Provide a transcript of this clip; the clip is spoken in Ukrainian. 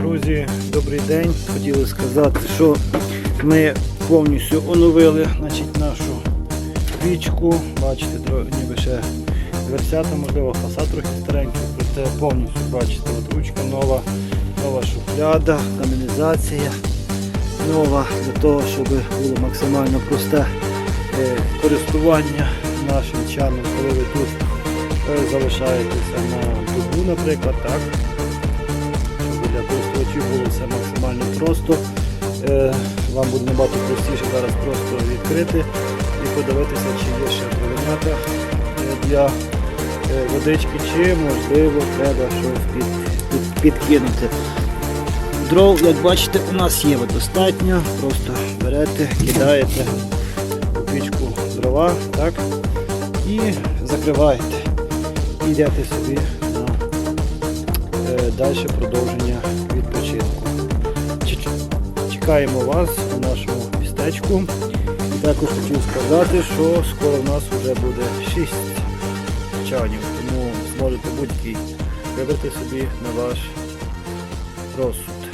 Друзі, добрий день. Хотіли сказати, що ми повністю оновили значить, нашу пічку. Бачите, ніби ще дверцята, можливо, фасад трохи старенький, проте повністю бачите, от ручка нова, нова шухляда, каналізація нова для того, щоб було максимально просте е, користування нашим чаном, коли ви тут е, залишаєтеся на добу, наприклад, так для було все максимально просто. Е, Вам буде набагато простіше зараз просто відкрити і подивитися, чи є ще дровенята е, для е, водички, чи можливо треба щось під, під, підкинути. Дров, як бачите, у нас є достатньо. Просто берете, кидаєте у пічку дрова, так, і закриваєте. І собі далі продовження відпочинку. Чекаємо вас у нашому містечку. Також хотів сказати, що скоро в нас вже буде 6 чанів, тому зможете будь-який вибрати собі на ваш розсуд.